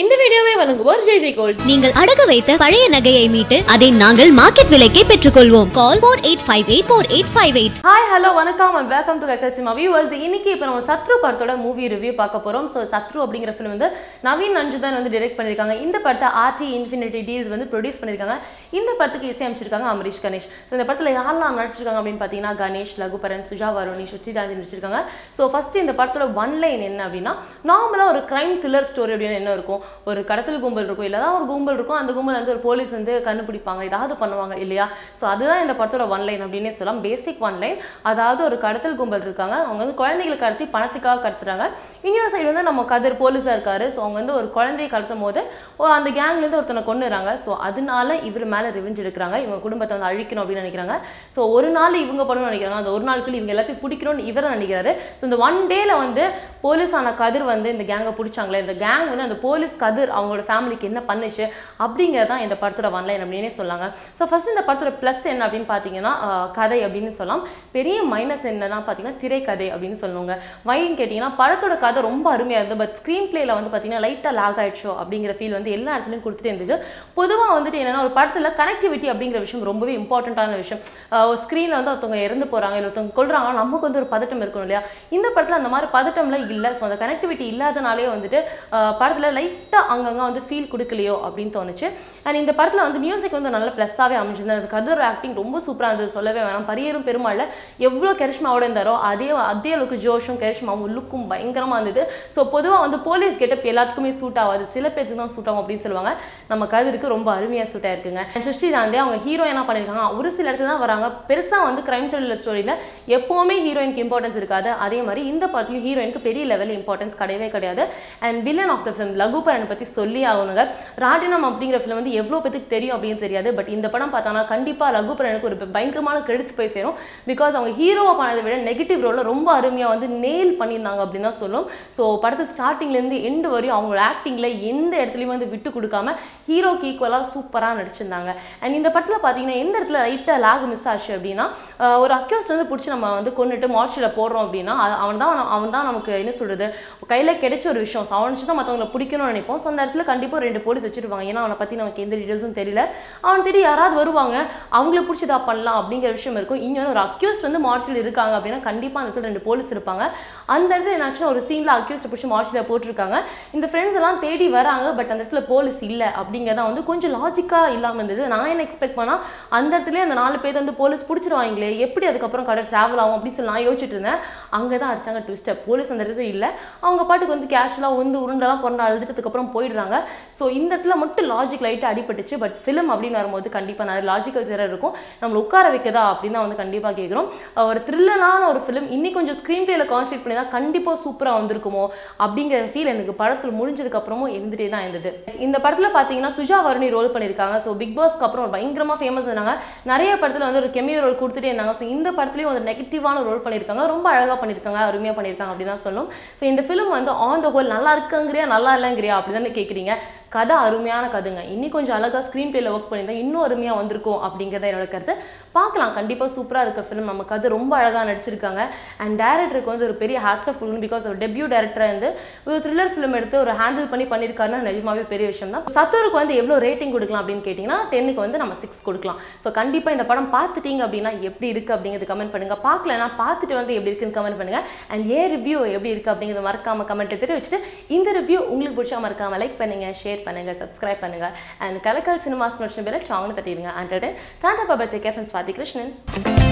இந்த வீடியோவை வழங்குவோர் ஜே ஜே கோல்ட். நீங்கள் அடகு வைத்த பழைய நகையை மீட்டு அதை நாங்கள் மார்க்கெட் விலைக்கே பெற்றுக்கொள்வோம். Call four eight five eight four eight five eight. Hi hello வணக்கம் and welcome to Kalakkal cinema viewers இன்னைக்கு இப்போ நம்ம சத்ரு படத்தோட மூவி ரிவ்யூ பார்க்க போகிறோம் ஸோ சத்ரு அப்படிங்கிற ஃபிலிம் வந்து நவீன் நஞ்சுதான் வந்து டிரெக்ட் பண்ணியிருக்காங்க. இந்த படத்தை ஆர்டி இன்ஃபினிட்டி டீல்ஸ் வந்து ப்ரொடியூஸ் பண்ணியிருக்காங்க. இந்த படத்துக்கு இசையமைச்சிருக்காங்க அமரீஷ் கணேஷ். ஸோ இந்த படத்தில் யாரெல்லாம் நடிச்சிருக்காங்க அப்படின்னு பார்த்தீங்கன்னா கணேஷ் லகுபரன் சுஜா வருணி சுச்சிராஜ் நடிச்சிருக்காங்க. ஸோ ஃபர்ஸ்ட் இந்த படத்தோட ஒன் லைன் என்ன அப்படின்னா நார்மலாக ஒரு கிரைம் த்ரில்லர் ஸ்டோரி அப்படின்னு என்ன இருக்கும்? ஒரு கடத்தல் கும்பல் இருக்கும் இல்லை ஒரு கும்பல் இருக்கும் அந்த கும்பல் வந்து ஒரு போலீஸ் வந்து கண்டுபிடிப்பாங்க ஏதாவது பண்ணுவாங்க இல்லையா? ஸோ அதுதான் இந்த படத்தோட ஒன் லைன் அப்படின்னே சொல்லலாம். பேசிக் ஒன் லைன் அதாவது ஒரு கடத்தல் கும்பல் இருக்காங்க. அவங்க வந்து குழந்தைகளை கடத்தி பணத்துக்காக கடத்துறாங்க. இன்னொரு சைடு வந்து நம்ம கதிர் போலீஸாக இருக்காரு. ஸோ அவங்க வந்து ஒரு குழந்தையை கடத்தும் போது ஓ, அந்த கேங்லேருந்து ஒருத்தனை கொண்டுறாங்க ஸோ அதனால இவர் மேலே ரிவெஞ்ச் எடுக்கிறாங்க. இவங்க குடும்பத்தை வந்து அழிக்கணும் அப்படின்னு நினைக்கிறாங்க. ஸோ ஒரு நாள் இவங்க பண்ணணும்னு நினைக்கிறாங்க. அந்த ஒரு நாளுக்குள்ள இவங்க எல்லாத்தையும் பிடிக்கணும்னு இவரை நினைக்கிறாரு. ஸோ இந்த ஒன் டேல வந்து போலீஸான கதிர் வந்து இந்த கேங்கை பிடிச்சாங்களே. இந்த கேங் வந்து அந்த போலீஸ் கதிர் அவங்களோட ஃபேமிலிக்கு என்ன பண்ணுச்சு அப்படிங்கிறது தான் இந்த படத்தோட ஒன்லைன் அப்படின்னே சொல்லாங்க. ஸோ ஃபஸ்ட் இந்த படத்தோட ப்ளஸ் என்ன அப்படின்னு பார்த்தீங்கன்னா கதை அப்படின்னு சொல்லலாம். பெரிய மைனஸ் என்னன்னா பார்த்தீங்கன்னா திரைக்கதை அப்படின்னு சொல்லுவாங்க. வைன்னு கேட்டிங்கன்னா படத்தோட கதை ரொம்ப அருமையாக இருந்தது. பட் ஸ்க்ரீன் பிளேல வந்து பார்த்தீங்கன்னா லைட்டாக லாக் ஆயிடுச்சோ அப்படிங்கிற ஃபீல் வந்து எல்லா இடத்துலையும் கொடுத்துட்டே இருந்துச்சு. பொதுவாக வந்துட்டு என்னன்னா ஒரு படத்தில் கனெக்டிவிட்டி அப்படிங்கிற விஷயம் ரொம்பவே இம்பார்ட்டண்ட்டான விஷயம். ஒரு ஸ்க்ரீனில் வந்து ஒருத்தவங்க இறந்து போகிறாங்க இல்லை ஒருத்தவங்க கொள்றாங்க நமக்கு வந்து ஒரு பதட்டம் இருக்கணும் இல்லையா? இந்த படத்தில் அந்த மாதிரி பதட்டம்லாம் இல்லை. ஸோ அந்த கனெக்டிவிட்டி இல்லாதனாலே வந்துட்டு படத்தில் லைட்டாக அங்கங்கே வந்து ஃபீல் கொடுக்கலையோ அப்படின்னு தோணுச்சு. அண்ட் இந்த படத்தில் வந்து மியூசிக் வந்து நல்ல ப்ளஸ்ஸாகவே அமைஞ்சிருந்தது. அது கதர் ஆக்டிங் ரொம்ப சூப்பராக இருந்தது. சொல்லவே வேணாம். பரியரும் பெருமாள் எவ்வளோ கரிஷ்மாவோட இருந்தாரோ அதே அதே அளவுக்கு ஜோஷும் கரிஷ்மாவும் லுக்கும் பயங்கரமாக இருந்தது. ஸோ பொதுவாக வந்து போலீஸ் கெட்டப் எல்லாத்துக்குமே சூட் ஆகாது. சில பேருக்கு தான் சூட் ஆகும் அப்படின்னு சொல்லுவாங்க. நம்ம கதிருக்கு ரொம்ப அருமையாக சூட் ஆயிருக்குங்க. And சிருஷ்டி அவங்க ஹீரோ என்ன பண்ணியிருக்காங்க ஒரு சில இடத்துல தான் வராங்க. பெருசாக வந்து கிரைம் த்ரில்லர் ஸ்டோரியில் எப்போவுமே ஹீரோயினுக்கு இம்பார்ட்டன்ஸ் இருக்காது. அதே மாதிரி இந்த படத்துலையும் ஹீரோயினுக்கு பெரிய லெவலில் இம்பார்ட்டன்ஸ் கிடையவே கிடையாது. And villain of the film லகுபரனை பற்றி சொல்லி ஆகணுங்க. ராட்டினம் அப்படிங்கிற ஃபிலிம் வந்து எவ்வளோ பேத்துக்கு தெரியும் அப்படின்னு தெரியாது. பட் இந்த படம் பார்த்தாங்கன்னா கண்டிப்பாக லகுபரனுக்கு ஒரு பயங்கரமான கிரெடிட்ஸ் போய் சேரும். பிகாஸ் அவங்க ஹீரோவாக பண்ணதை விட நெகட்டிவ் ரோலில் ரொம்ப அருமையாக வந்து நேல் பண்ணியிருந்தாங்க அப்படின்னு தான் சொல்லும். ஸோ படத்தை ஸ்டார்டிங்லேருந்து எண்டு வரையும் அவங்களோட ஆக்டிங்கில் எந்த இடத்துலையும் வந்து விட்டு கொடுக்காம ஹீரோக்கு ஈக்குவலாக சூப்பராக நடிச்சிருந்தாங்க. அண்ட் இந்த படத்தில் பார்த்தீங்கன்னா எந்த இடத்துல லைட்டாக லாக் மிஸ் ஆச்சு அப்படின்னா ஒரு அக்யூஸ் வந்து பிடிச்சி நம்ம வந்து கொண்டுட்டு மார்ச்சில் போடுறோம் அப்படின்னா அவன் தான் அவன் தான் நமக்கு என்ன சொல்கிறது கையில் கிடைச்ச ஒரு விஷயம். அவனுச்சு அவனை தான் மற்றவங்களை பிடிக்கணும்னு நினைப்போம். ஸோ அந்த இடத்துல கண்டிப்பாக ரெண்டு போலீஸ் வச்சிருப்பாங்க. ஏன்னா அவனை பற்றி நமக்கு எந்த டீட்டெயில்ஸும் தெரியல. அவன் தேடி யாராவது வருவாங்க. அவங்கள பிடிச்சி இதாக பண்ணலாம் அப்படிங்கிற விஷயம் இருக்கும். இன்னொன்று ஒரு அக்யூஸ்ட் வந்து மார்ச்சில் இருக்காங்க அப்படின்னா கண்டிப்பாக அந்த இடத்துல ரெண்டு போலீஸ் இருப்பாங்க. அந்த இடத்துல என்னாச்சுன்னா ஒரு சீனில் அக்யூஸ்ட் பிடிச்சி மார்ச்சில் போட்டிருக்காங்க. இந்த ஃப்ரெண்ட்ஸ் எல்லாம் தேடி வராங்க பட் அந்த இடத்துல போலீஸ் இல்லை அப்படிங்கிறத வந்து கொஞ்சம் லாஜிக்காக இல்லாமல் இருந்தது. நான் என்ன எக்ஸ்பெக்ட் பண்ணால் அந்த இடத்துல அந்த நாலு பேர் வந்து போலீஸ் பிடிச்சிருவாங்களே எப்படி அதுக்கப்புறம் கடை ட்ராவல் ஆகும் அப்படின்னு சொல்லி நான் யோசிச்சுட்டு இருந்தேன். அங்கே தான் அடிச்சாங்க ட்விஸ்ட்டை போலீஸ் அந்த இடத்துல இல்லை. அவங்க பாட்டுக்கு வந்து கேஷுவலாக வந்து உருண்டெல்லாம் பிறந்து அதுக்கப்புறம் போயிடுறாங்க. ஸோ இந்த இடத்துல மட்டும் லாஜிக் லைட்டாக அடிபட்டுச்சு. பட் ஃபிலிம் அப்படின்னு வரும்போது கண்டிப்பாக நிறைய லாஜிக்கல் சேரர் இருக்கும். நம்மளை உட்கார வைக்கதா அப்படின்னு தான் வந்து கண்டிப்பாக கேட்குறோம். ஒரு த்ரில்லரான ஒரு ஃபிலிம் இன்னி கொஞ்சம் ஸ்க்ரீன் பிளேல கான்சன்ட்ரேட் பண்ணி தான் கண்டிப்பாக சூப்பராக வந்திருக்குமோ அப்படிங்கிற ஃபீல் எனக்கு படத்தில் முடிஞ்சதுக்கப்புறமும் இருந்துகிட்டே தான் இருந்தது. இந்த படத்தில் பார்த்தீங்கன்னா சுஜா வருணி ரோல் பண்ணியிருக்காங்க. ஸோ பிக் பாஸ்க்கு அப்புறம் பயங்கரமாக ஃபேமஸ் இருந்தாங்க. நிறைய படத்தில் வந்து ஒரு கெமியோ ரோல் கொடுத்துட்டே இருந்தாங்க. ஸோ இந்த படத்துலேயும் ஒரு நெகட்டிவான ரோல் பண்ணியிருக்காங்க. ரொம்ப அழகாக பண்ணியிருக்காங்க. அருமையாக பண்ணியிருக்காங்க அப்படின்னு தான் சொல்லும். ஸோ இந்த ஃபிலிம் வந்து ஆன் த ஹோல் நல்லா இருக்குங்கிறியா நல்லா இல்லைங்கிறியா அப்படி தானே கேட்குறீங்க கதை அருமையான கதைங்க. இன்னும் கொஞ்சம் அழகாக ஸ்க்ரீன் பிளேல ஒர்க் பண்ணியிருந்தா இன்னும் அருமையாக வந்திருக்கும் அப்படிங்கிறத என்னோட கருத்து. பார்க்கலாம். கண்டிப்பாக சூப்பராக இருக்க ஃபிலிம் நம்ம கதை ரொம்ப அழகாக நடிச்சிருக்காங்க. அண்ட் டேரக்டருக்கு வந்து ஒரு பெரிய ஹேட்ஸ் ஆஃப் கொடுக்கணும் பிகாஸ் ஒரு டெபியூ டேரக்டராக இருந்து ஒரு த்ரில்லர் ஃபிலிம் எடுத்து ஒரு ஹேண்டில் பண்ணி பண்ணியிருக்காருன்னா நிஜமாவே பெரிய விஷயம் தான். சத்தூருக்கு வந்து எவ்வளோ ரேட்டிங் கொடுக்கலாம் அப்படின்னு கேட்டிங்கன்னா டென்னுக்கு வந்து நம்ம சிக்ஸ் கொடுக்கலாம். ஸோ கண்டிப்பாக இந்த படம் பார்த்துட்டீங்க அப்படின்னா எப்படி இருக்குது அப்படிங்கிறது கமெண்ட் பண்ணுங்கள் பார்க்கலன்னா பார்த்துட்டு வந்து எப்படி இருக்குன்னு கமெண்ட் பண்ணுங்கள் அண்ட் ஏ ரிவ்யூ எப்படி இருக்குது அப்படிங்கிறத மறக்காம கமெண்ட்டில் தெரிவிச்சுட்டு இந்த ரிவ்யூ உங்களுக்கு பிடிச்சா மறக்காமல் லைக் பண்ணுங்கள் ஷேர் லைக் பண்ணுங்கள் சப்ஸ்கிரைப் பண்ணுங்கள் அண்ட் கலக்கல் சினிமாஸ் முடிச்சு பேரில் சாங்னு தட்டிடுங்க அண்ட் டாடா பாபா செக் அண்ட் சுவாதி கிருஷ்ணன்.